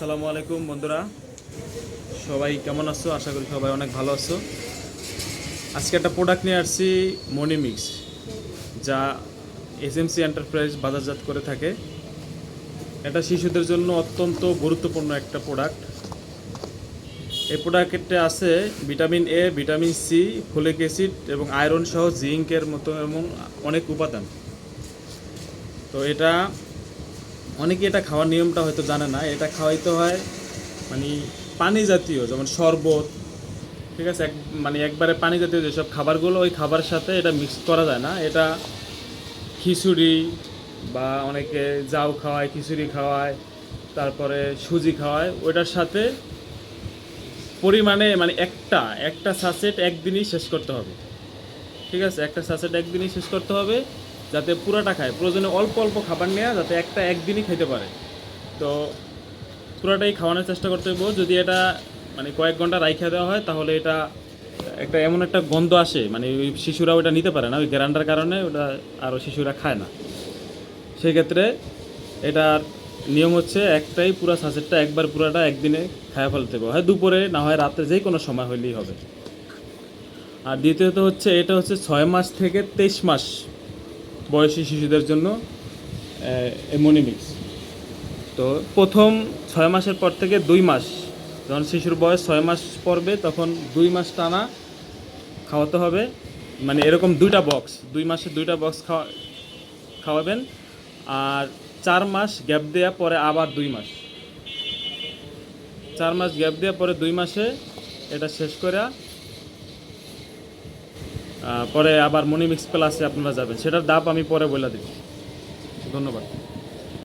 আসসালামু আলাইকুম, বন্ধুরা। সবাই কেমন আছো? আশা করি সবাই অনেক ভালো আছো। আজকে একটা প্রোডাক্ট নিয়ে আসছি মনিমিক্স যা এসএমসি এন্টারপ্রাইজ বাজারজাত করে থাকে। এটা শিশুদের জন্য অত্যন্ত গুরুত্বপূর্ণ একটা প্রোডাক্ট এই প্রোডাক্টে আছে vitamin A vitamin C folic acid এবং আয়রন সহ জিঙ্কের মতো এবং অনেক উপাদান। তো এটা অনেকে এটা খাওয়ার নিয়মটা হয়তো জানে না, এটা খাওয়াইতে হয় মানে পানি জাতীয়, যেমন শরবত, ঠিক আছে? এক মানে একবারে পানি জাতীয় যেসব খাবারগুলো, ওই খাবারের সাথে এটা মিক্স করা যায় না। এটা খিচুড়ি বা অনেকে জাউ খাওয়ায়, খিচুড়ি খাওয়ায়, তারপরে সুজি খাওয়ায়, ওইটার সাথে পরিমাণে মানে একটা একটা সাসেট একদিনই শেষ করতে হবে। ঠিক আছে? একটা সাসেট একদিনই শেষ করতে হবে। যাতে পুরাটা খায়। প্রয়োজনে অল্প অল্প খাবার নেওয়া যাতে একটা একদিনই খেতে পারে। তো পুরাটাই খাওয়ানোর চেষ্টা করতে হবে যদি এটা মানে কয়েক ঘণ্টা রাইখা দেওয়া হয়, তাহলে এটা একটা এমন একটা গন্ধ আসে মানে ওই শিশুরা ওটা নিতে পারে না। ওই গ্যারান্ডার কারণে ওটা আরও শিশুরা খায় না। সেক্ষেত্রে এটার নিয়ম হচ্ছে একটাই, পুরো সাসেটটা একবার পুরাটা একদিনে খায়া ফেলতে হবে হয় দুপুরে, না হয় রাতে যে কোনো সময় হইলেই হবে। আর দ্বিতীয়ত হচ্ছে, এটা হচ্ছে ছয় মাস থেকে তেইশ মাস বয়সী শিশুদের জন্য এমোনিমিক্স তো প্রথম ছয় মাসের পর থেকে দুই মাস, যখন শিশুর বয়স ছয় মাস পড়বে, তখন দুই মাস টানা খাওয়াতে হবে। মানে এরকম দুইটা বক্স দুই মাসে দুইটা বক্স খাওয়া, খাওয়াবেন। আর চার মাস গ্যাপ দেওয়া পরে আবার দুই মাস। চার মাস গ্যাপ দেওয়া পরে দুই মাসে এটা শেষ করে পরে আবার মনিমিক্স প্লাসে আপনারা যাবেন। সেটার দাপ আমি পরে বলে দিই ধন্যবাদ।